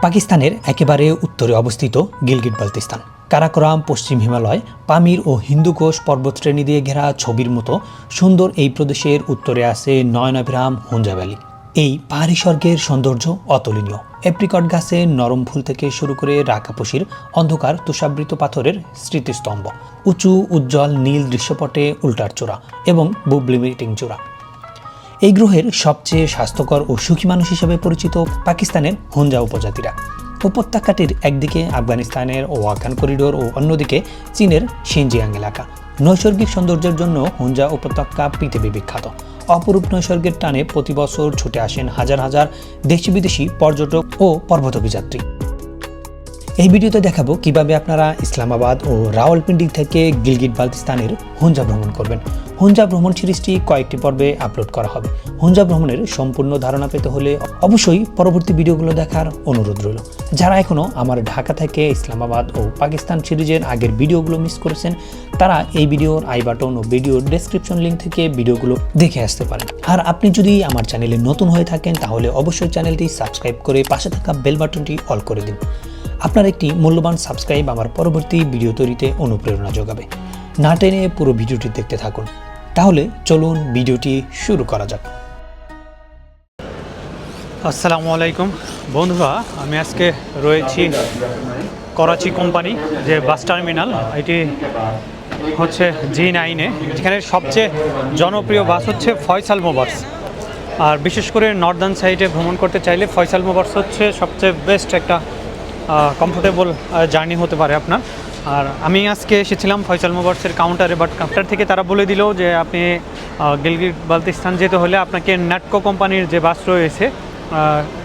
পাকিস্তানের একেবারে উত্তরে অবস্থিত গিলগিট বালতিস্তান। কারাকোরাম, পশ্চিম হিমালয়, পামির ও হিন্দুকোষ পর্বতশ্রেণী দিয়ে ঘেরা ছবির মতো সুন্দর এই প্রদেশের উত্তরে আছে নয়নাভিরাম হুঞ্জা ভ্যালি। এই পাহাড়ি স্বর্গের সৌন্দর্য অতুলনীয়। এপ্রিকট গাছের নরম ফুল থেকে শুরু করে রাকাপসির অন্ধকার তুষাবৃত পাথরের স্মৃতিস্তম্ভ। উঁচু, উজ্জ্বল নীল দৃশ্যপটে উল্টার চূড়া এবং বুবলিমিটিং চূড়া। এই গ্রহের সবচেয়ে স্বাস্থ্যকর ও সুখী মানুষ হিসেবে পরিচিত পাকিস্তানের হুঞ্জা উপজাতিরা। উপত্যকাটির একদিকে আফগানিস্তানের ওয়াকান করিডোর ও অন্যদিকে চীনের সিনজিয়াং এলাকা। নৈসর্গিক সৌন্দর্যের জন্য হুঞ্জা উপত্যকা পৃথিবী বিখ্যাত। অপরূপ নৈসর্গের টানে প্রতি বছর ছুটে আসেন হাজার হাজার দেশি বিদেশি পর্যটক ও পর্বতভিযাত্রী। এই ভিডিওতে দেখাবো কীভাবে আপনারা ইসলামাবাদ ও রাওয়ালপিন্ডি থেকে গিলগিট বালতিস্তানের হুঞ্জা ভ্রমণ করবেন। হুঞ্জা ভ্রমণ সিরিজটি কয়েকটি পর্বে আপলোড করা হবে। হুঞ্জা ভ্রমণের সম্পূর্ণ ধারণা পেতে হলে অবশ্যই পরবর্তী ভিডিওগুলো দেখার অনুরোধ রইল। যারা এখনও আমার ঢাকা থেকে ইসলামাবাদ ও পাকিস্তান সিরিজের আগের ভিডিওগুলো মিস করেছেন, তারা এই ভিডিওর আই বাটন ও ভিডিওর ডেসক্রিপশন লিঙ্ক থেকে ভিডিওগুলো দেখে আসতে পারেন। আর আপনি যদি আমার চ্যানেলে নতুন হয়ে থাকেন, তাহলে অবশ্যই চ্যানেলটি সাবস্ক্রাইব করে পাশে থাকা বেল বাটনটি অল করে দিন। আপনার একটি মূল্যবান সাবস্ক্রাইব আমার পরবর্তী ভিডিও তৈরিতে অনুপ্রেরণা যোগাবে। না টেনে পুরো ভিডিওটি দেখতে থাকুন। তাহলে চলুন ভিডিওটি শুরু করা যাক। আসসালামু আলাইকুম। বন্ধুরা, আমি আজকে রয়েছি করাচি কোম্পানি, যে বাস টার্মিনাল, এটি হচ্ছে জি নাইনে যেখানে সবচেয়ে জনপ্রিয় বাস হচ্ছে ফয়সাল মোবার্স। আর বিশেষ করে নর্দার্ন সাইডে ভ্রমণ করতে চাইলে ফয়সাল মোবার্স হচ্ছে সবচেয়ে বেস্ট একটা কমফোর্টেবল জার্নি হতে পারে আপনার। আর আমি আজকে এসেছিলাম ফয়সাল মোবার্সের কাউন্টারে বাট কাউন্টার থেকে তারা বলে দিল যে আপনি গিলগিট বালতিস্তান যেতে হলে আপনাকে ন্যাটকো কোম্পানির যে বাস রয়েছে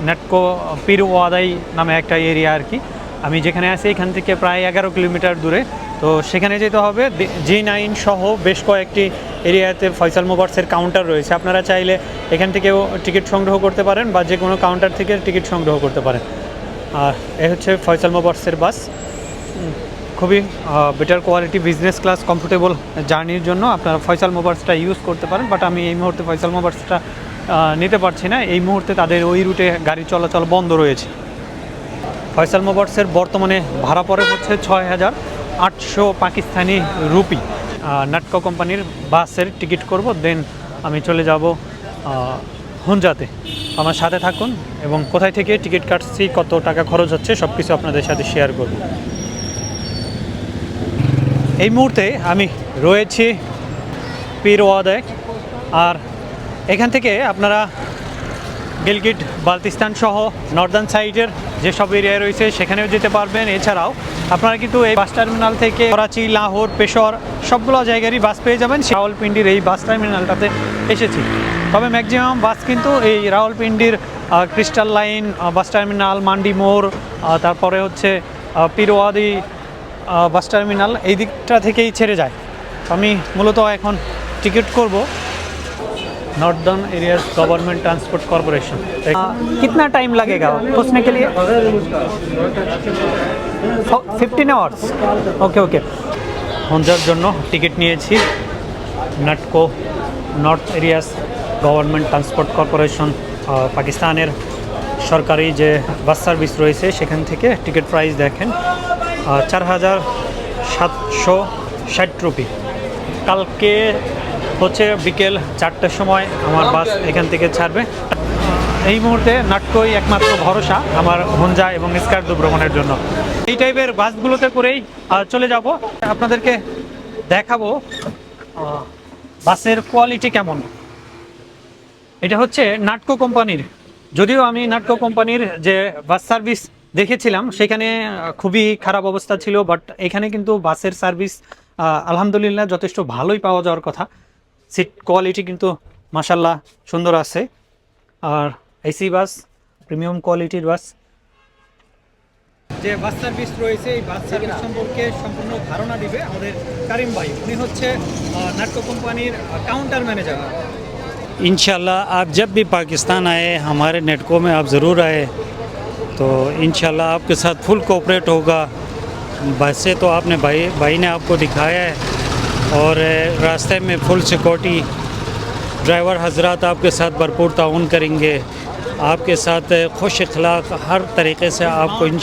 নেটকো পীর ওয়াদাই নামে একটা এরিয়া আর কি। আমি যেখানে আছি এখান থেকে প্রায় এগারো কিলোমিটার দূরে। তো সেখানে যেতে হবে। জি নাইন সহ বেশ কয়েকটি এরিয়াতে ফয়সাল মোবার্সের কাউন্টার রয়েছে। আপনারা চাইলে এখান থেকেও টিকিট সংগ্রহ করতে পারেন বা যে কোনো কাউন্টার থেকে টিকিট সংগ্রহ করতে পারেন। এ হচ্ছে ফয়সাল মোবার্সের বাস। খুবই better quality business class comfortable জার্নির জন্য আপনারা ফয়সাল মোবার্সটা ইউজ করতে পারেন বাট আমি এই মুহূর্তে ফয়সাল মোবার্সটা নিতে পারছি না। এই মুহূর্তে তাদের ওই রুটে গাড়ি চলাচল বন্ধ রয়েছে। ফয়সাল মোবার্সের বর্তমানে ভাড়া পড়ে হচ্ছে ছয় হাজার আটশো পাকিস্তানি রুপি। নাটকা কোম্পানির বাসের টিকিট করব দেন আমি চলে যাব হুঞ্জাতে আমার সাথে থাকুন এবং কোথায় থেকে টিকিট কাটছি, কত টাকা খরচ হচ্ছে সব কিছু আপনাদের সাথে শেয়ার করব। এই মুহূর্তে আমি রয়েছি পীরওয়াদে আর এখান থেকে আপনারা গিলগিট বালতিস্তান সহ নর্দার্ন সাইডের যেসব এরিয়া রয়েছে সেখানেও যেতে পারবেন। এছাড়াও আপনারা কিন্তু এই বাস টার্মিনাল থেকে করাচি, লাহোর পেশর সবগুলো জায়গারই বাস পেয়ে যাবেন। রাওয়ালপিন্ডির এই বাস টার্মিনালটাতে এসেছি। তবে ম্যাক্সিমাম বাস কিন্তু এই রাওয়ালপিন্ডির আহ, ক্রিস্টাল লাইন আহ, বাস টার্মিনাল মান্ডি মোড় আহ, তারপরে হচ্ছে আহ, পীরওয়াদি আহ, বাস টার্মিনাল এই দিকটা থেকেই ছেড়ে যায় আমি মূলত এখন টিকিট করব northern area government transport corporation कितना टाइम लगेगा पहुँचने के लिए ফিফটিন আওয়ার্স ওকে ওকে হঞ্জার জন্য টিকিট নিয়েছি NATCO north areas government transport corporation পাকিস্তানের সরকারি যে বাস সার্ভিস রয়েছে, সেখান থেকে টিকিট প্রাইস দেখেন চার হাজার সাতশো ষাট রুপি। কালকে হচ্ছে বিকেল চারটার সময় আমার বাস এখান থেকে ছাড়বে। এই মুহূর্তে নাটকই একমাত্র ভরসা আমার হঞ্জা এবং স্কার্দু ভ্রমণের জন্য। এই টাইপের বাসগুলোতে করেই চলে যাব। আপনাদেরকে দেখাবো বাসের কোয়ালিটি কেমন। এটা হচ্ছে নাটকো কোম্পানির। যদিও আমি নাটকো কোম্পানির যে বাস সার্ভিস দেখেছিলাম, সেখানে খুবই খারাপ অবস্থা ছিল বাট এখানে কিন্তু বাসের সার্ভিস আলহামদুলিল্লাহ যথেষ্ট ভালোই পাওয়া যাওয়ার কথা। সিট কোয়ালিটি কিন্তু মাসাল্লাহ সুন্দর আছে। আর এসি বাস প্রিমিয়াম কোয়ালিটির বাস। যে বাস সার্ভিস রয়েছে, এই বাস সার্ভিস সম্পর্কে সম্পূর্ণ ধারণা দিবে আমাদের কারিম ভাই। উনি হচ্ছে নাট্য কোম্পানির কাউন্টার ম্যানেজার इंशाल्लाह आप जब भी पाकिस्तान आए हमारे नेटको में आप ज़रूर आए तो इंशाल्लाह आपके साथ फुल कोऑपरेट होगा। वैसे तो आपने भाई भाई ने आपको दिखाया है और रास्ते में फुल सिक्योरिटी ड्राइवर हजरात आपके साथ भरपूर ताउन करेंगे। आपके साथ खुश अखलाक हर तरीके से आपको इन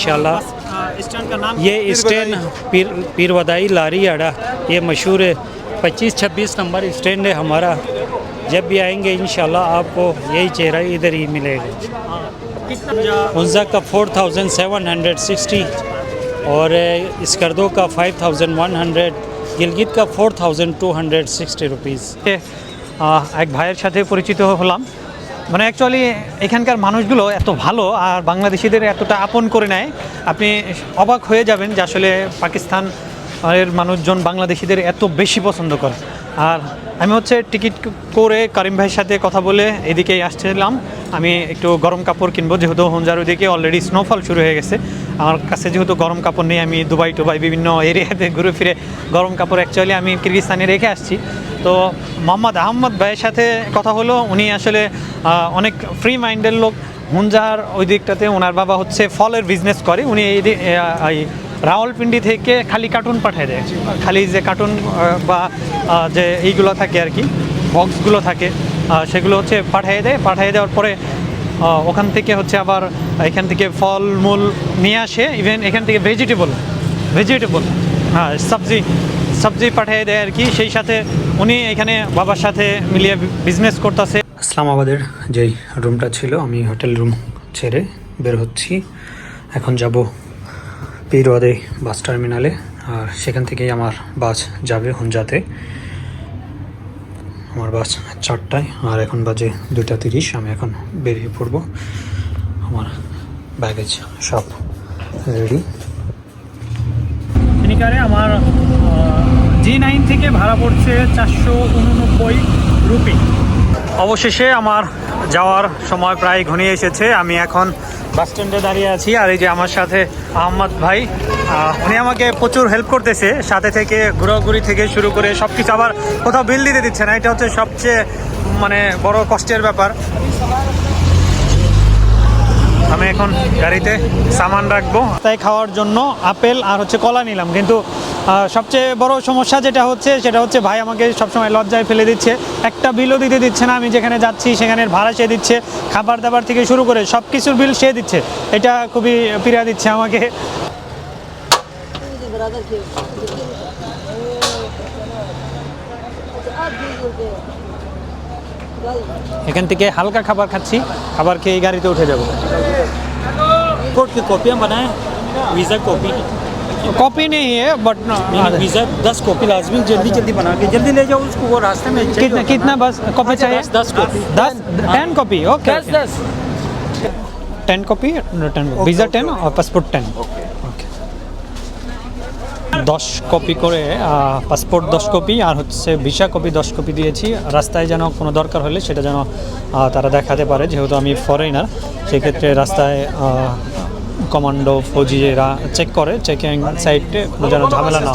ये स्टैंड पीर पीर वदाई लारी अड़ा ये मशहूर है पच्चीस छब्बीस नंबर स्टैंड है हमारा। जब भी आएंगे इन आपको यही चेहरा इधर ही मिलेगा कितना उनजा का four thousand seven hundred sixty और स्कर्दो का five thousand one hundred Gilgit का four thousand two hundred sixty rupees এ, আহ, এক ভাইয়ের সাথে পরিচিত হলাম মানে অ্যাকচুয়ালি এখানকার মানুষগুলো এত ভালো আর বাংলাদেশিদের এতটা আপন করে নেয় আপনি অবাক হয়ে যাবেন যে আসলে পাকিস্তান এর মানুষজন বাংলাদেশিদের এত বেশি পছন্দ করে আর আমি হচ্ছে টিকিট করে করিম ভাইয়ের সাথে কথা বলে এদিকেই আসছিলাম। আমি একটু গরম কাপড় কিনবো, যেহেতু হঞ্জার ওইদিকে অলরেডি স্নোফল শুরু হয়ে গেছে। আমার কাছে যেহেতু গরম কাপড় নেই, আমি দুবাই টুবাই বিভিন্ন এরিয়াতে ঘুরে ফিরে গরম কাপড় অ্যাকচুয়ালি আমি কিরগিস্তানে রেখে আসছি। তো মোহাম্মদ আহম্মদ ভাইয়ের সাথে কথা হলো, উনি আসলে অনেক ফ্রি মাইন্ডের লোক। হুঞ্জার ওই দিকটাতে ওনার বাবা হচ্ছে ফলের বিজনেস করে, উনি এই রাওয়ালপিন্ডি থেকে খালি কার্টুন পাঠিয়ে দেয়। খালি যে কার্টুন বা যে এইগুলো থাকে আর কি, বক্সগুলো থাকে সেগুলো হচ্ছে পাঠিয়ে দেয়। পাঠিয়ে দেওয়ার পরে ওখান থেকে হচ্ছে আবার এখান থেকে ফল, মূল নিয়ে আসে। ইভেন এখান থেকে ভেজিটেবল ভেজিটেবল হ্যাঁ সবজি সবজি পাঠিয়ে দেয় আর কি। সেই সাথে উনি এখানে বাবার সাথে মিলিয়ে বিজনেস করতেছে। ইসলামাবাদের যেই রুমটা ছিল, আমি হোটেল রুম ছেড়ে বের হচ্ছি। এখন যাব পীরওয়াদে বাস টার্মিনালে আর সেখান থেকেই আমার বাস যাবে হুঞ্জাতে আমার বাস চারটায় আর এখন বাজে দুটা তিরিশ আমি এখন বেরিয়ে পড়ব। আমার ব্যাগেজ সব রেডি ফিনিকারে আমার জি নাইন থেকে ভাড়া পড়ছে চারশো উননব্বই রুপি। অবশেষে আমার যাওয়ার সময় প্রায় ঘনিয়ে এসেছে। আমি এখন বাস স্ট্যান্ডে দাঁড়িয়ে আছি আর এই যে আমার সাথে আহমদ ভাই উনি আমাকে প্রচুর হেল্প করতেছে, সাথে থেকে ঘোরাঘুরি থেকে শুরু করে সব কিছু আবার কোথাও বিল দিতে দিচ্ছে না, এটা হচ্ছে সবচেয়ে মানে বড় কষ্টের ব্যাপার। আমি এখন গাড়িতে সামান রাখব। তাই খাওয়ার জন্য আপেল আর হচ্ছে কলা নিলাম। কিন্তু সবচেয়ে বড় সমস্যা যেটা হচ্ছে, সেটা হচ্ছে ভাই আমাকে সবসময় লজ্জায় ফেলে দিচ্ছে। একটা বিলও দিতে দিচ্ছে না, আমি যেখানে যাচ্ছি সেখানের ভাড়া সে দিচ্ছে। খাবার দাবার থেকে শুরু করে সব কিছুর বিল সে দিচ্ছে। এটা খুবই পীড়া দিচ্ছে আমাকে। এখান থেকে হালকা খাবার খাচ্ছি খাবার খেয়ে এই গাড়িতে উঠে যাব कोर्ट की कॉपियाँ बनाएं वीज़ा कॉपी कॉपी नहीं है बट वीज़ा दस कॉपी लाजमी जल्दी जल्दी बना के जल्दी ले जाओ उसको वो रास्ते में चाहिए कितना होगा। कितना बस कॉपी अच्छा, चाहिए दस- दस कॉपी। दस टेन कॉपी ओके दस दस ten copy ten visa ten আর পাসপোর্ট টেন ওকে দশ কপি করে পাসপোর্ট দশ কপি আর হচ্ছে ভিসা কপি দশ কপি দিয়েছি। রাস্তায় যেন কোনো দরকার হলে সেটা যেন তারা দেখাতে পারে, যেহেতু আমি ফরেনার সেক্ষেত্রে রাস্তায় কমান্ডো ফৌজিরা চেক করে চেকিং সাইডে যেন ঝামেলা না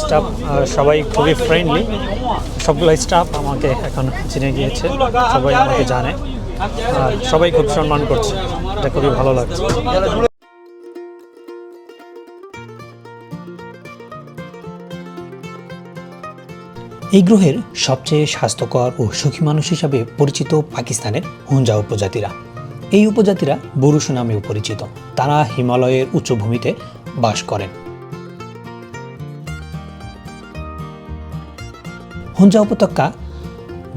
স্টাফ সবাই খুবই ফ্রেন্ডলি সবগুলো স্টাফ আমাকে এখন চিনে গিয়েছে। সবাই আমাকে জানে। আর সবাই খুব সম্মান করছে। এটা খুবই ভালো লাগছে। এই গ্রহের সবচেয়ে স্বাস্থ্যকর ও সুখী মানুষ হিসাবে পরিচিত পাকিস্তানের হুঞ্জা উপজাতিরা। এই উপজাতিরা বুরুষ নামেও পরিচিত। তারা হিমালয়ের উচ্চভূমিতে বাস করেন। হুঞ্জা উপত্যকা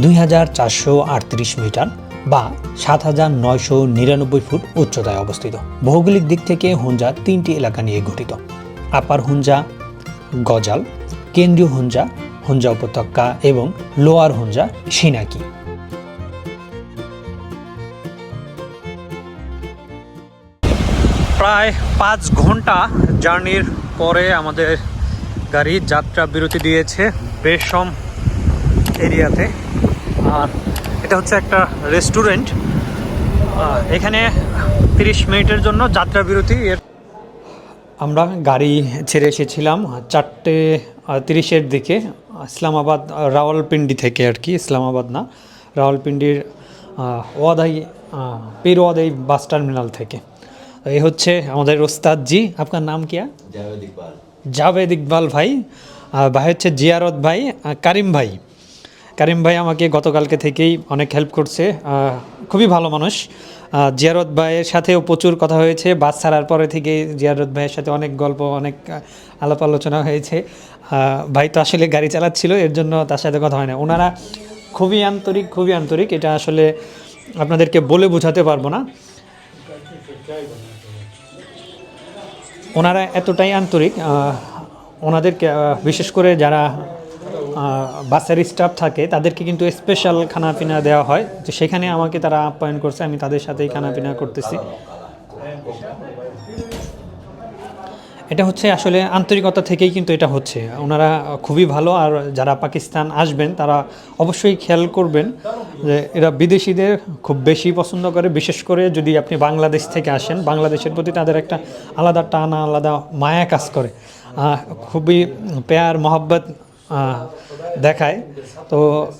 দুই হাজার চারশো আটত্রিশ মিটার বা সাত হাজার নয়শো নিরানব্বই ফুট উচ্চতায় অবস্থিত। ভৌগোলিক দিক থেকে হুঞ্জা তিনটি এলাকা নিয়ে গঠিত। আপার হুঞ্জা, গজাল, কেন্দ্রীয় হুঞ্জা হুঞ্জা উপত্যকা এবং লোয়ার হুঞ্জা সিনাকি। প্রায় পাঁচ ঘণ্টা জার্নির পরে আমাদের গাড়ি যাত্রা বিরতি দিয়েছে বেশম এরিয়াতে। আর এটা হচ্ছে একটা রেস্টুরেন্ট এখানে তিরিশ মিনিটের জন্য যাত্রা বিরতি। এর আমরা গাড়ি ছেড়ে এসেছিলাম চারটে তিরিশের দিকে ইসলামাবাদ রাওয়ালপিন্ডি থেকে আর কি ইসলামাবাদ না রাওয়ালপিন্ডির ওয়াদাই পীর ওয়াদাই বাস টার্মিনাল থেকে। এই হচ্ছে আমাদের ওস্তাদ জি আপনার নাম কিয়া জাভেদ ইকবাল। ভাই আর ভাই হচ্ছে জিয়ারত ভাই কারিম ভাই। কারিম ভাই আমাকে গতকালকে থেকেই অনেক হেল্প করছে খুবই ভালো মানুষ। জিয়ারত ভাইয়ের সাথেও প্রচুর কথা হয়েছে, বাস ছাড়ার পরে থেকে জিয়ারত ভাইয়ের সাথে অনেক গল্প, অনেক আলাপ আলোচনা হয়েছে। ভাই তো আসলে গাড়ি চালাচ্ছিল, এর জন্য তার সাথে কথা হয় না। ওনারা খুবই আন্তরিক খুবই আন্তরিক। এটা আসলে আপনাদেরকে বলে বোঝাতে পারব না। ওনারা এতটাই আন্তরিক ওনাদেরকে বিশেষ করে যারা বাসের স্টাফ থাকে, তাদেরকে কিন্তু স্পেশাল খানা পিনা দেওয়া হয়। তো সেখানে আমাকে তারা আপ্যায়ন করছে, আমি তাদের সাথেই খানা পিনা করতেছি। এটা হচ্ছে আসলে আন্তরিকতা থেকেই কিন্তু এটা হচ্ছে। ওনারা খুবই ভালো, আর যারা পাকিস্তান আসবেন, তারা অবশ্যই খেয়াল করবেন যে এরা বিদেশিদের খুব বেশি পছন্দ করে। বিশেষ করে যদি আপনি বাংলাদেশ থেকে আসেন, বাংলাদেশের প্রতি তাদের একটা আলাদা টানা, আলাদা মায়া কাজ করে। খুবই পেয়ার, মহব্বত দেখায়। তো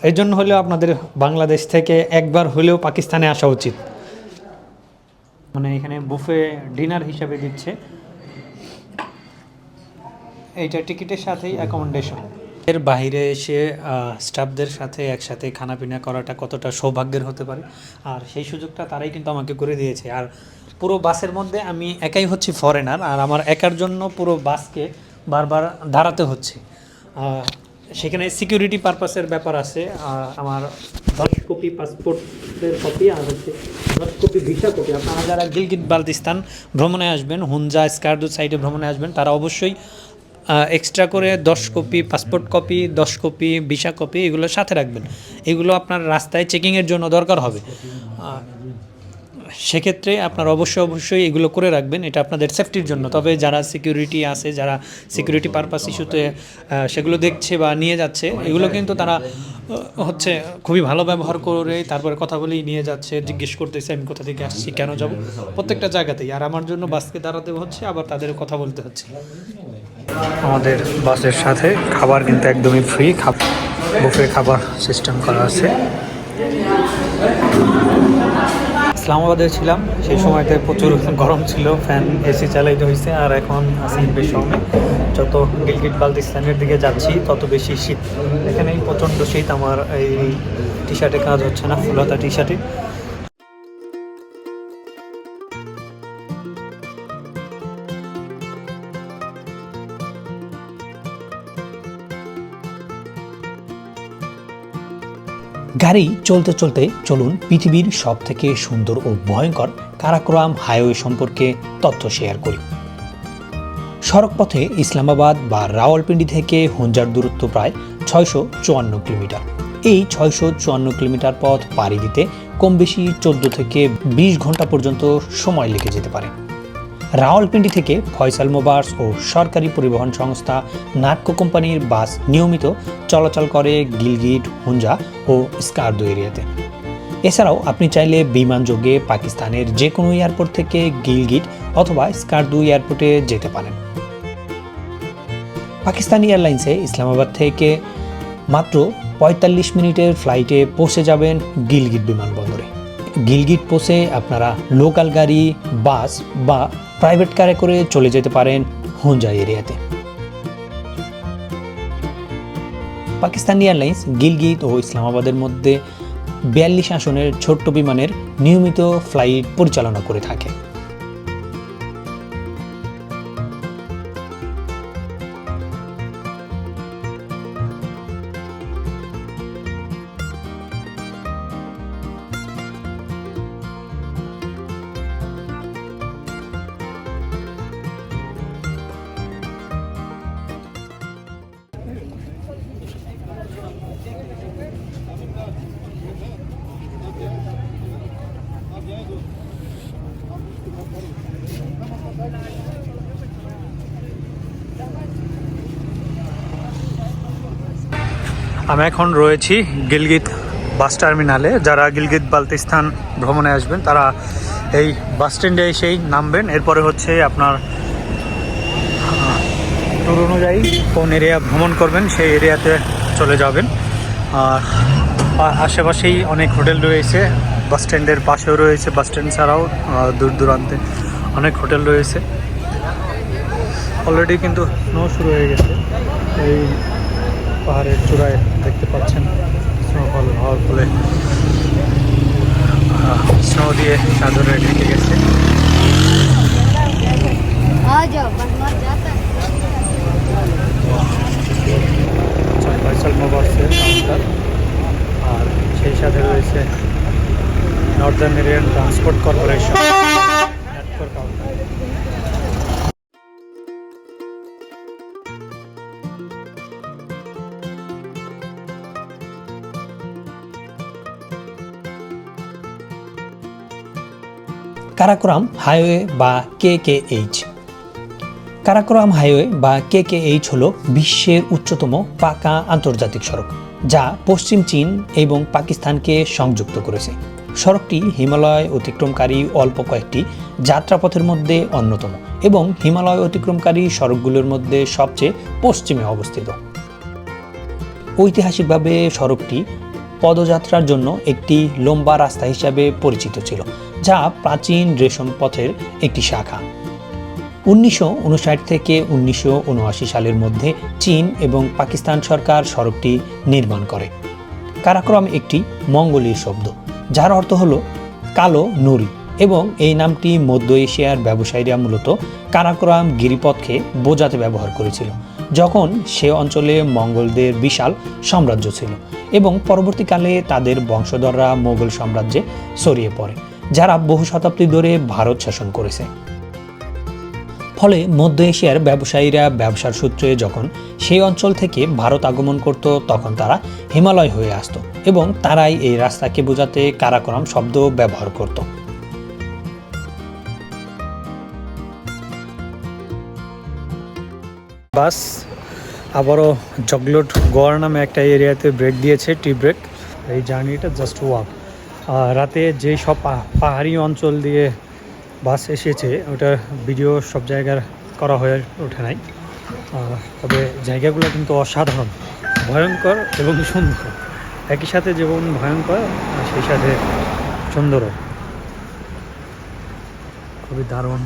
এই জন্য হলেও আপনাদের বাংলাদেশ থেকে একবার হলেও পাকিস্তানে আসা উচিত। মানে এখানে বুফে ডিনার হিসাবে দিচ্ছে। এইটা টিকিটের সাথেই অ্যাকোমোডেশন এর বাইরে এসে স্টাফদের সাথে একসাথে খানাপিনা করাটা কতটা সৌভাগ্যের হতে পারে। আর সেই সুযোগটা তারাই কিন্তু আমাকে করে দিয়েছে। আর পুরো বাসের মধ্যে আমি একাই হচ্ছি ফরেনার আর আমার একার জন্য পুরো বাসকে বারবার দাঁড়াতে হচ্ছে। সেখানে সিকিউরিটি পারপাসের ব্যাপার আছে। আমার দশ কপি পাসপোর্টের কপি আর হচ্ছে দশ কপি ভিসা কপি আপনারা যারা গিলগিট বালতিস্তান ভ্রমণে আসবেন হুঞ্জা স্কার্দু সাইডে ভ্রমণে আসবেন, তারা অবশ্যই এক্সট্রা করে দশ কপি পাসপোর্ট কপি দশ কপি ভিসা কপি এগুলো সাথে রাখবেন। এগুলো আপনার রাস্তায় চেকিংয়ের জন্য দরকার হবে। সেক্ষেত্রে আপনার অবশ্যই অবশ্যই এগুলো করে রাখবেন, এটা আপনাদের সেফটির জন্য। তবে যারা সিকিউরিটি আছে, যারা সিকিউরিটি পারপাস ইস্যুতে সেগুলো দেখছে বা নিয়ে যাচ্ছে, এগুলো কিন্তু তারা হচ্ছে খুবই ভালো ব্যবহার করে তারপরে কথা বলেই নিয়ে যাচ্ছে, জিজ্ঞেস করতেছে, আমি কোথা থেকে আসছি, কেন যাব? প্রত্যেকটা জায়গাতেই। আর আমার জন্য বাসকে দাঁড়াতে হচ্ছে, আবার তাদের কথা বলতে হচ্ছে। আমাদের বাসের সাথে খাবার কিন্তু একদমই ফ্রি খাবার বুফে খাবার সিস্টেম করা আছে। ইসলামাবাদে ছিলাম। সেই সময়তে প্রচুর গরম ছিল ফ্যান এসি চালাইতে হয়েছে আর এখন আছি বেশমে যত গিলগিট বালতিস্তানের দিকে যাচ্ছি তত বেশি শীত। এখানেই প্রচণ্ড শীত আমার এই টি শার্টে কাজ হচ্ছে না ফুলতা টি শার্টে গাড়ি চলতে চলতে চলুন পৃথিবীর সব থেকে সুন্দর ও ভয়ঙ্কর কারাকোরাম হাইওয়ে সম্পর্কে তথ্য শেয়ার করি। সড়কপথে ইসলামাবাদ বা রাওয়ালপিন্ডি থেকে হুঞ্জার দূরত্ব প্রায় ছয়শো চুয়ান্ন কিলোমিটার। এই ছয়শো চুয়ান্ন কিলোমিটার পথ পাড়ি দিতে কম বেশি চোদ্দ থেকে বিশ ঘণ্টা পর্যন্ত সময় লেগে যেতে পারে। রাওয়ালপিন্ডি থেকে ফয়সাল মোবার্স ও সরকারি পরিবহন সংস্থা নাটকো কোম্পানির বাস নিয়মিত চলাচল করে গিলগিট হুঞ্জা ও স্কার্দো এরিয়াতে। এছাড়াও আপনি চাইলে বিমান যোগে পাকিস্তানের যে কোনো এয়ারপোর্ট থেকে গিলগিট অথবা স্কার্দু এয়ারপোর্টে যেতে পারেন। পাকিস্তান এয়ারলাইন্সে ইসলামাবাদ থেকে মাত্র পঁয়তাল্লিশ মিনিটের ফ্লাইটে পৌঁছে যাবেন গিলগিট বিমানবন্দরে। গিলগিট পোসে আপনারা লোকাল গাড়ি, বাস বা প্রাইভেট কারে করে চলে যেতে পারেন হুঞ্জা এরিয়াতে। পাকিস্তান এয়ারলাইন্স গিলগিত ও ইসলামাবাদের মধ্যে বিয়াল্লিশ আসনের ছোট্ট বিমানের নিয়মিত ফ্লাইট পরিচালনা করে থাকে। আমি এখন রয়েছি গিলগিত বাস টার্মিনালে। যারা গিলগিত বালতিস্তান ভ্রমণে আসবেন, তারা এই বাস স্ট্যান্ডে এসেই নামবেন। এরপরে হচ্ছে আপনার ট্যুর অনুযায়ী কোন এরিয়া ভ্রমণ করবেন, সেই এরিয়াতে চলে যাবেন। আর আশেপাশেই অনেক হোটেল রয়েছে, বাস স্ট্যান্ডের পাশেও রয়েছে, বাস স্ট্যান্ড ছাড়াও দূর দূরান্তে অনেক হোটেল রয়েছে। অলরেডি কিন্তু স্নো শুরু হয়ে গেছে। এই পাহাড়ের চূড়ায় দেখতে পাচ্ছেন। স্নোফল হওয়ার ফলে স্নো দিয়ে চাদরে ঢেকে গেছে। আর সেই সাথে রয়েছে northern areas transport corporation Karakoram highway বা K K H Karakoram highway বা কে কে এইচ হল বিশ্বের উচ্চতম পাকা আন্তর্জাতিক সড়ক, যা পশ্চিম চীন এবং পাকিস্তানকে সংযুক্ত করেছে। সড়কটি হিমালয় অতিক্রমকারী অল্প কয়েকটি যাত্রাপথের মধ্যে অন্যতম এবং হিমালয় অতিক্রমকারী সড়কগুলোর মধ্যে সবচেয়ে পশ্চিমে অবস্থিত। ঐতিহাসিকভাবে সড়কটি পদযাত্রার জন্য একটি লম্বা রাস্তা হিসাবে পরিচিত ছিল যা প্রাচীন রেশম পথের একটি শাখা। উনিশশো উনষাট থেকে উনিশশো উনআশি সালের মধ্যে চীন এবং পাকিস্তান সরকার সড়কটি নির্মাণ করে। কারাক্রম একটি মঙ্গোলীয় শব্দ, যার অর্থ হলো কালো নুড়ি এবং এই নামটি মধ্য এশিয়ার ব্যবসায়ীরা মূলত কারাকোরাম গিরিপথকে বোঝাতে ব্যবহার করেছিল, যখন সে অঞ্চলে মঙ্গলদের বিশাল সাম্রাজ্য ছিল এবং পরবর্তীকালে তাদের বংশধররা মোগল সাম্রাজ্যে ছড়িয়ে পড়ে। যারা বহু শতাব্দী ধরে ভারত শাসন করেছে। ফলে মধ্য এশিয়ার ব্যবসায়ীরা ব্যবসার সূত্রে যখন সেই অঞ্চল থেকে ভারত আগমন করত, তখন তারা হিমালয় হয়ে আসতো এবং তারাই এই রাস্তাকে বোঝাতে কারাকোরাম শব্দ ব্যবহার করত। বাস আবারও জগলোট গোয়ার নামে একটা এরিয়াতে ব্রেক দিয়েছে, টি ব্রেক। এই জার্নিটা জাস্ট ওয়াক রাতে যে সব পাহাড়ি অঞ্চল দিয়ে বাস এসেছে ওটার ভিডিও সব জায়গার করা হয়ে ওঠে নাই। তবে জায়গাগুলো কিন্তু অসাধারণ, ভয়ঙ্কর এবং সুন্দর। একই সাথে যেমন ভয়ঙ্কর সেই সাথে সুন্দরও। খুবই দারুণ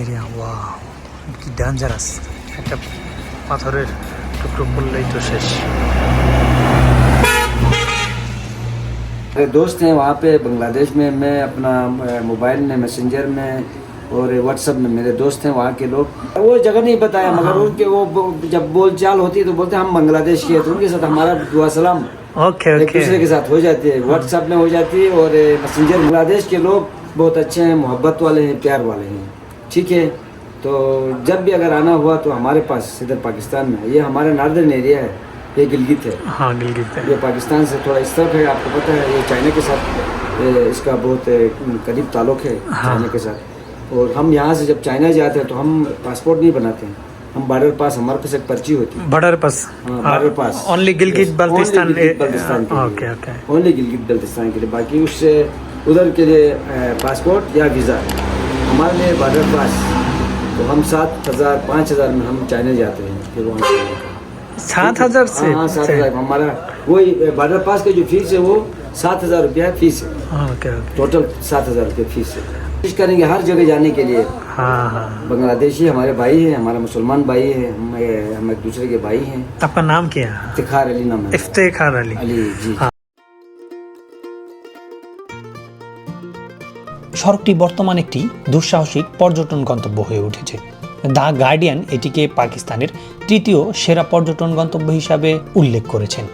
এরিয়া ওয়া কি ডেঞ্জারাস একটা পাথরের টুকরো পড়লেই তো শেষ। मेरे दोस्त हैं वहाँ पे बांग्लादेश में मैं अपना मोबाइल में मैसेंजर में और व्हाट्सएप में मेरे दोस्त हैं वहाँ के लोग। वो जगह नहीं बताया मगर उनके वो जब बोल चाल होती है तो बोलते हैं हम बांग्लादेश के हैं तो उनके साथ हमारा दुआ सलाम ओके एक दूसरे के साथ हो जाती है व्हाट्सएप में हो जाती है और मैसेंजर बांग्लादेश के लोग बहुत अच्छे हैं मोहब्बत वाले हैं प्यार वाले हैं। ठीक है? तो जब भी अगर आना हुआ तो हमारे पास इधर पाकिस्तान में ये हमारा नार्दर्न एरिया है। ये गिलगित है। हाँ गिलगित है। ये पाकिस्तान से थोड़ा इस तरफ़ है आपको पता है ये चाइना के साथ इसका बहुत करीब ताल्लुक है हाँ। चाइना के साथ। और हम यहाँ से जब चाइना जाते हैं तो हम पासपोर्ट नहीं बनाते हैं। हम बॉर्डर पास हमारे पास एक पर्ची होती है। Border pass? हाँ, border pass. Only Gilgit Baltistan. Okay okay only Gilgit Baltistan के लिए। बाकी उससे उधर के लिए पासपोर्ट या वीज़ा हमारे लिए बॉर्डर पास। तो हम सात हज़ार पाँच हज़ार में हम चाइना जाते हैं फिर वहाँ से सात हजार से हाँ हाँ सात हज़ार हमारा वही बॉर्डर पास की जो फीस है वो सात हज़ार रुपया फीस है ओके ओके टोटल सात हज़ार रुपये फीस है कोशिश करेंगे हर जगह जाने के लिए हाँ हाँ बांग्लादेशी हमारे भाई हैं हमारा मुसलमान भाई है हम हम एक दूसरे के भाई हैं आपका नाम क्या है इफ्तिखार अली नाम है इफ्तेखार अली अली जी সড়কটি বর্তমানে একটি দুঃসাহসিক পর্যটন গন্তব্য হয়ে উঠেছে দ্য গার্ডিয়ান এটিকে পাকিস্তানের তৃতীয় সেরা পর্যটন গন্তব্য হিসাবে উল্লেখ করেছেন।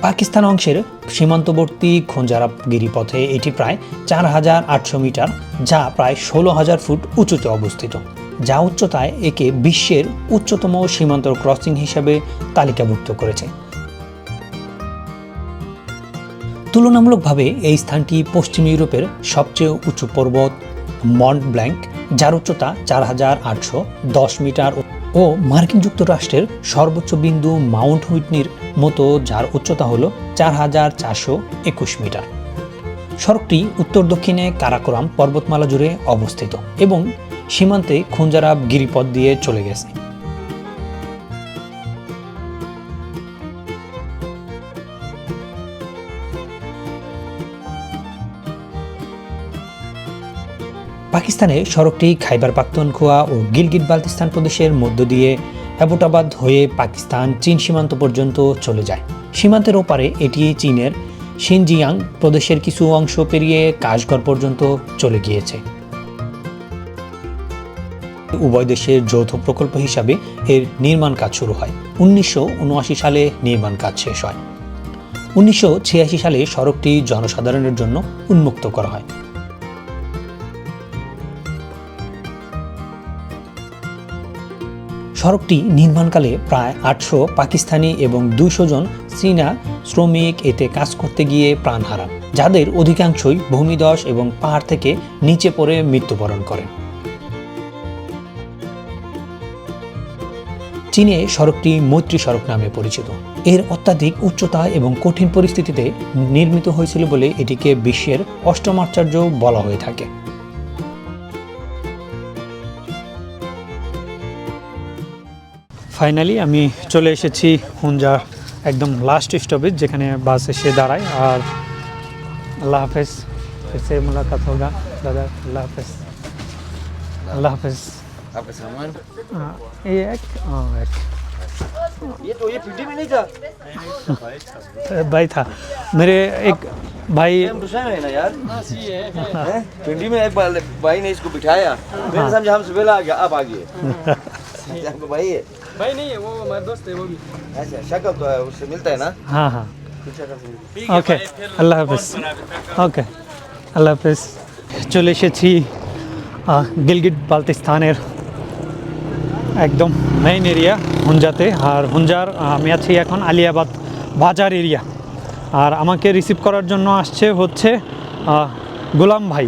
পাকিস্তান অংশের সীমান্তবর্তী খোঞ্জারাপ গিরিপথে এটি প্রায় চার হাজার আটশো মিটার, যা প্রায় ষোলো হাজার ফুট উঁচুতে অবস্থিত। যা উচ্চতায় একে বিশ্বের উচ্চতম সীমান্ত ক্রসিং হিসাবে তালিকাভুক্ত করেছে। তুলনামূলকভাবে এই স্থানটি পশ্চিম ইউরোপের সবচেয়ে উঁচু পর্বত মন্ট ব্ল্যাঙ্ক, যার উচ্চতা চার হাজার আটশো দশ মিটার ও মার্কিন যুক্তরাষ্ট্রের সর্বোচ্চ বিন্দু মাউন্ট হুইটনির মতো, যার উচ্চতা হল চার হাজার চারশো একুশ মিটার। সড়কটি উত্তর দক্ষিণে কারাকোরাম পর্বতমালা জুড়ে অবস্থিত এবং সীমান্তে খুঞ্জারাব গিরিপথ দিয়ে চলে গেছে। পাকিস্তানে সড়কটি খাইবার পাখতুনখোয়া ও গিলগিট বালতিস্তান প্রদেশের মধ্য দিয়ে অ্যাবোটাবাদ হয়ে পাকিস্তান, চীন সীমান্ত পর্যন্ত চলে যায়। সীমান্তের ওপারে এটি চীনের শিনজিয়াং প্রদেশের কিছু অংশ পেরিয়ে কাশগড় পর্যন্ত চলে গিয়েছে। উভয় দেশের যৌথ প্রকল্প হিসাবে এর নির্মাণ কাজ শুরু হয়। উনিশশো উনআশি সালে নির্মাণ কাজ শেষ হয়। উনিশশো ছিয়াশি সালে সড়কটি জনসাধারণের জন্য উন্মুক্ত করা হয়। সড়কটি নির্মাণকালে প্রায় আটশো পাকিস্তানি এবং দুইশো জন চীনা শ্রমিক এতে কাজ করতে গিয়ে প্রাণ হারান, যাদের অধিকাংশই ভূমিধস এবং পাহাড় থেকে নিচে পড়ে মৃত্যুবরণ করেন। চীনে সড়কটি মৈত্রী সড়ক নামে পরিচিত। এর অত্যাধিক উচ্চতা এবং কঠিন পরিস্থিতিতে নির্মিত হয়েছিল বলে এটিকে বিশ্বের অষ্টমাচার্য বলা হয়ে থাকে। ফাইনালি আমি চলে এসেছি হুঞ্জার একদম লাস্ট স্টপেজ যেখানে বাস এসে দাঁড়ায় আর আল্লাহ হাফেজ ফিরসে মুলাকাত হোগা দাদা আল্লাহ হাফেজ আল্লাহ হাফেজ आपका सामान हाँ, ये एक हाँ एक ये तो ये पिंडी में नहीं था भाई था मेरे एक भाई हम दूसरा है ना यार हैं? पिंडी में एक बार भाई ने इसको बिठाया मैंने समझा हम सुबह आ गया अब आ गए आपको भाई है भाई नहीं है वो हमारे दोस्त है वो भी अच्छा शक्ल तो है उससे मिलता है ना हाँ हाँ कुछ शक्ल से मिलता ওকে আল্লাহ হাফেজ ওকে আল্লাহ হাফেজ চলে এসেছি আহ, গিলগিট বালতিস্তানের একদম মেইন এরিয়া হুঞ্জাতে আর হুঞ্জার আহ, আমি আছি এখন আলিয়াবাদ বাজার এরিয়া আর আমাকে রিসিভ করার জন্য আসছে হচ্ছে আহ, গোলাম ভাই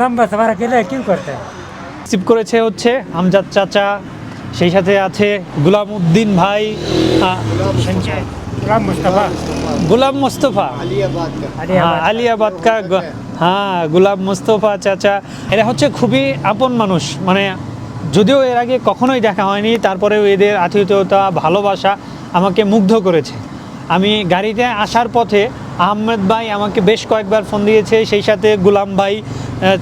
লম্বা করেছে হচ্ছে আমজাদ চাচা সেই সাথে আছে গুলাম উদ্দিন ভাই গুলাম মোস্তফা। আলিয়াবাদ মোস্তফা। হ্যাঁ, হ্যাঁ গুলাব মোস্তফা চাচা। এরা হচ্ছে খুবই আপন মানুষ মানে যদিও এর আগে কখনোই দেখা হয়নি তারপরেও এদের আতিথ্যতা ভালোবাসা আমাকে মুগ্ধ করেছে। আমি গাড়িতে আসার পথে আহমেদ ভাই আমাকে বেশ কয়েকবার ফোন দিয়েছে সেই সাথে গুলাম ভাই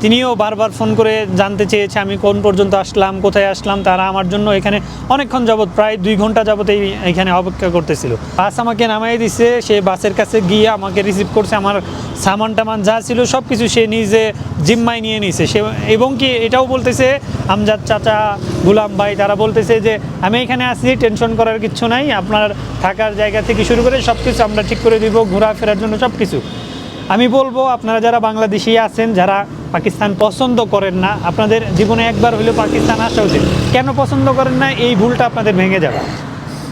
তিনিও বারবার ফোন করে জানতে চেয়েছে আমি কোন পর্যন্ত আসলাম, কোথায় আসলাম, তারা আমার জন্য এখানে অনেকক্ষণ যাবৎ, প্রায় দুই ঘণ্টা যাবত এই এখানে অপেক্ষা করতেছিল। বাস আমাকে নামাই দিছে, সে বাসের কাছে গিয়ে আমাকে রিসিভ করছে, আমার সামান টামান যা ছিল সব কিছু সে নিজে জিম্মায় নিয়ে নিছে। সে এবং কি এটাও বলতেছে, আমজাদ চাচা, গুলাম ভাই, তারা বলতেছে যে, আমি এখানে আসি টেনশন করার কিছু নাই, আপনার থাকার জায়গা থেকে শুরু করে সব কিছু আমরা ঠিক করে দিব, ঘোরাফেরার জন্য সব কিছু আমি বলব আপনারা যারা বাংলাদেশি আছেন যারা পাকিস্তান পছন্দ করেন না আপনাদের জীবনে একবার হলেও পাকিস্তান আসা উচিত। কেন পছন্দ করেন না? এই ভুলটা আপনাদের ভেঙে যাবে।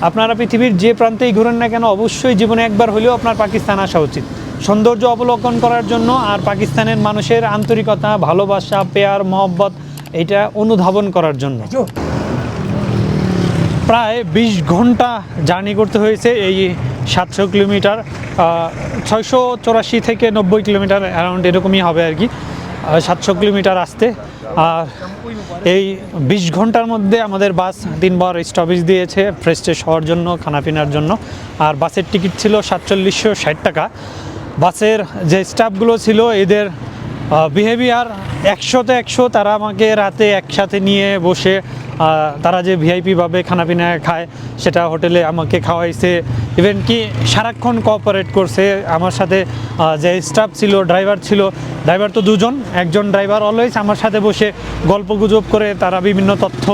আপনারা পৃথিবীর যে প্রান্তেই ঘুরেন না কেন অবশ্যই জীবনে একবার হলেও আপনার পাকিস্তান আসা উচিত। সৌন্দর্য অবলোকন করার জন্য আর পাকিস্তানের মানুষের আন্তরিকতা ভালোবাসা পেয়ার মহব্বত এটা অনুধাবন করার জন্য। প্রায় বিশ ঘণ্টা জার্নি করতে হয়েছে এই সাতশো কিলোমিটার ছয়শো চৌরাশি থেকে নব্বই কিলোমিটার অ্যারাউন্ড এরকমই হবে আর কি। সাতশো কিলোমিটার আসতে। আর এই বিশ ঘণ্টার মধ্যে আমাদের বাস দিনভর স্টপেজ দিয়েছে ফ্রেশ হওয়ার জন্য, খানাপিনার জন্য। আর বাসের টিকিট ছিল সাতচল্লিশশো ষাট টাকা। বাসের যে স্টাফগুলো ছিল, এদের বিহেভিয়ার একশোতে একশো, তারা আমাকে রাতে একসাথে নিয়ে বসে তারা যে ভিআইপিভাবে খানাপিনা খায়, সেটা হোটেলে আমাকে খাওয়াইছে। ইভেন কি সারাক্ষণ কোঅপারেট করছে, আমার সাথে যে স্টাফ ছিল ড্রাইভার ছিল ড্রাইভার তো দুজন, একজন ড্রাইভার অলওয়েজ আমার সাথে বসে গল্প গুজব করে, তারা বিভিন্ন তথ্য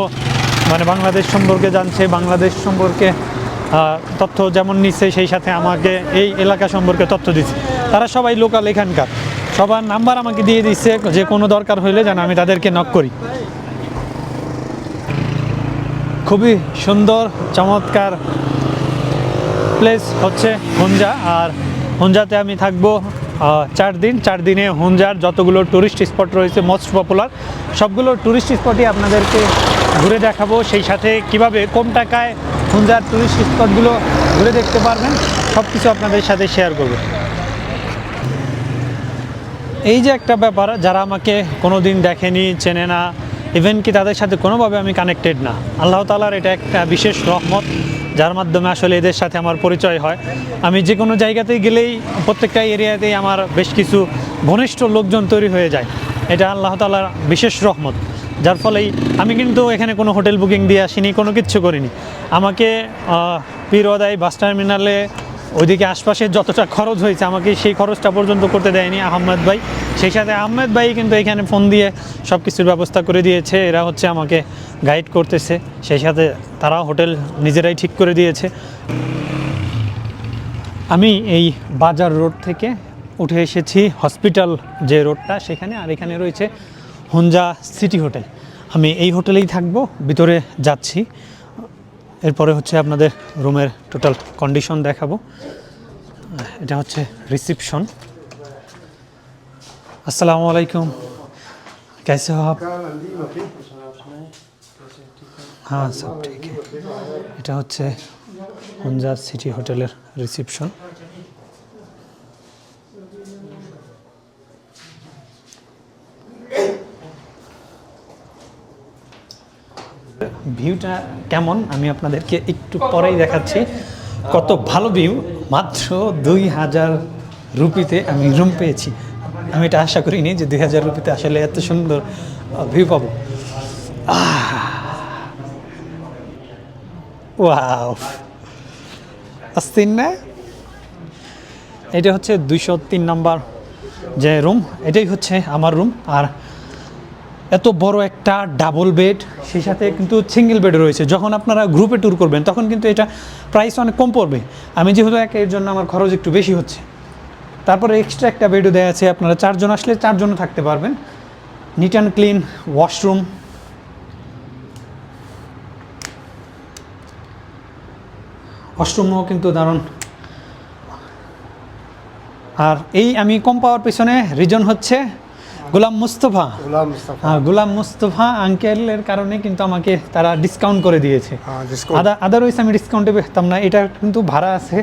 মানে বাংলাদেশ সম্পর্কে জানছে, বাংলাদেশ সম্পর্কে তথ্য যেমন নিচ্ছে, সেই সাথে আমাকে এই এলাকা সম্পর্কে তথ্য দিচ্ছে। তারা সবাই লোকাল এখানকার। সবার নাম্বার আমাকে দিয়ে দিচ্ছে যে কোনো দরকার হলে যেন আমি তাদেরকে নক করি। খুবই সুন্দর, চমৎকার প্লেস হচ্ছে হুঞ্জা আর হুঞ্জাতে আমি থাকব চার দিন। চার দিনে হুঞ্জার যতগুলো টুরিস্ট স্পট রয়েছে মোস্ট পপুলার সবগুলো টুরিস্ট স্পটই আপনাদেরকে ঘুরে দেখাবো। সেই সাথে কীভাবে কম টাকায় হুঞ্জার টুরিস্ট স্পটগুলো ঘুরে দেখতে পারবেন সব কিছু আপনাদের সাথে শেয়ার করব। এই যে একটা ব্যাপার যারা আমাকে কোনো দিন দেখেনি চেনে না ইভেন কি তাদের সাথে কোনোভাবে আমি কানেক্টেড না। আল্লাহ তালার এটা একটা বিশেষ রহমত যার মাধ্যমে আসলে এদের সাথে আমার পরিচয় হয়। আমি যে কোনো জায়গাতেই গেলেই প্রত্যেকটা এরিয়াতেই আমার বেশ কিছু ঘনিষ্ঠ লোকজন তৈরি হয়ে যায়। এটা আল্লাহ তালার বিশেষ রহমত। যার ফলেই আমি কিন্তু এখানে কোনো হোটেল বুকিং দিয়ে আসিনি কোনো কিচ্ছু করিনি। আমাকে আহ, পীরওয়াদাই বাস টার্মিনালে ওইদিকে আশপাশে যতটা খরচ হয়েছে, আমাকে সেই খরচটা পর্যন্ত করতে দেয়নি আহমেদ ভাই। সেই সাথে আহমেদ ভাই কিন্তু এখানে ফোন দিয়ে সব কিছুর ব্যবস্থা করে দিয়েছে, এরা হচ্ছে আমাকে গাইড করতেছে। সেই সাথে তারা হোটেল নিজেরাই ঠিক করে দিয়েছে। আমি এই বাজার রোড থেকে উঠে এসেছি, হসপিটাল যে রোডটা, সেখানে আর এখানে রয়েছে হুঞ্জা সিটি হোটেল। আমি এই হোটেলেই থাকব, ভিতরে যাচ্ছি। এরপরে হচ্ছে আপনাদের রুমের টোটাল কন্ডিশন দেখাবো এটা হচ্ছে রিসিপশন আসসালামু আলাইকুম कैसे हो आप হ্যাঁ সব ঠিক है এটা হচ্ছে হুঞ্জার সিটি হোটেলের রিসিপশন ভিউটা কেমন? আমি আপনাদেরকে একটু পরেই দেখাচ্ছি। কত ভালো ভিউ মাত্র দুই হাজার রুপিতে আমি রুম পেয়েছি। আমি এটা আশা করিনি যে দুই হাজার রুপিতে আসলে এত সুন্দর ভিউ পাবো। ওয়াও আসতিন না? এটা হচ্ছে দুইশো তিন নম্বর যে রুম এটাই হচ্ছে আমার রুম আর এত বড় একটা ডাবল বেড সেই সাথে কিন্তু সিঙ্গেল বেড রয়েছে। যখন আপনারা গ্রুপে ট্যুর করবেন, তখন কিন্তু এটা প্রাইস অনেক কম পড়বে। আমি যেহেতু এক এর জন্য আমার খরচ একটু বেশি হচ্ছে। তারপরে এক্সট্রা একটা বেডও দেওয়া আছে, আপনারা চারজন আসলে চারজনও থাকতে পারবেন। নিট অ্যান্ড ক্লিন ওয়াশরুম ওয়াশরুমও কিন্তু দারুণ। আর এই আমি কম পাওয়ার পিছনে রিজন হচ্ছে গোলাম মুস্তফা। গোলাম মুস্তফা। হ্যাঁ, আঙ্কেলের কারণে কিন্তু আমাকে তারা ডিসকাউন্ট করে দিয়েছে। হ্যাঁ, আদারওয়াইজ আমি ডিসকাউন্টে পেতাম না। এটা কিন্তু ভাড়া আছে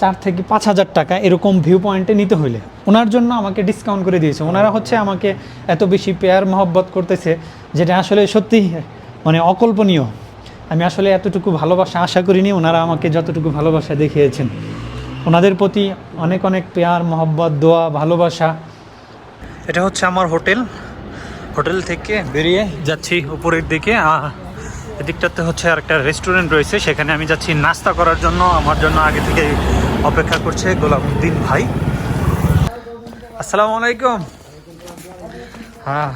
চার থেকে পাঁচ হাজার টাকা এরকম ভিউ পয়েন্টে নিতে হইলে। ওনার জন্য আমাকে ডিসকাউন্ট করে দিয়েছে। ওনারা হচ্ছে আমাকে এত বেশি পেয়ার মহব্বত করতেছে যেটা আসলে সত্যি মানে অকল্পনীয়। আমি আসলে এতটুকু ভালোবাসা আশা করিনি। ওনারা আমাকে যতটুকু ভালোবাসা দেখিয়েছেন। ওনাদের প্রতি অনেক অনেক পেয়ার মহব্বত দোয়া ভালোবাসা। এটা হচ্ছে আমার হোটেল। হোটেল থেকে বেরিয়ে যাচ্ছি উপরের দিকে। এদিকটাতে হচ্ছে আর একটা রেস্টুরেন্ট রয়েছে। সেখানে আমি যাচ্ছি নাস্তা করার জন্য। আমার জন্য আগে থেকে অপেক্ষা করছে গোলামউদ্দিন ভাই। আসসালামু আলাইকুম। হ্যাঁ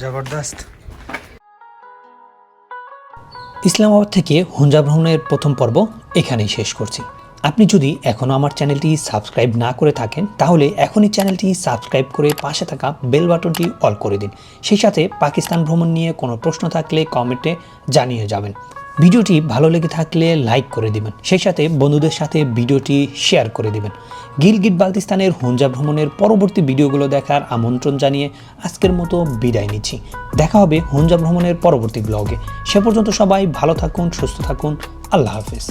জবরদস্ত। ইসলামাবাদ থেকে হুঞ্জা ভ্রমণের প্রথম পর্ব এখানেই শেষ করছি। আপনি যদি এখনও আমার চ্যানেলটি সাবস্ক্রাইব না করে থাকেন, তাহলে এখনই চ্যানেলটি সাবস্ক্রাইব করে পাশে থাকা বেল বাটনটি অল করে দিন। সেই সাথে পাকিস্তান ভ্রমণ নিয়ে কোনো প্রশ্ন থাকলে কমেন্টে জানিয়ে যাবেন। ভিডিওটি ভালো লেগে থাকলে লাইক করে দিবেন। সেই সাথে বন্ধুদের সাথে ভিডিওটি শেয়ার করে দিবেন। গিলগিট বালতিস্তানের হুঞ্জা ভ্রমণের পরবর্তী ভিডিওগুলো দেখার আমন্ত্রণ জানিয়ে আজকের মতো বিদায় নিচ্ছি। দেখা হবে হুঞ্জা ভ্রমণের পরবর্তী ব্লগে। সে পর্যন্ত সবাই ভালো থাকুন, সুস্থ থাকুন। আল্লাহ হাফিজ।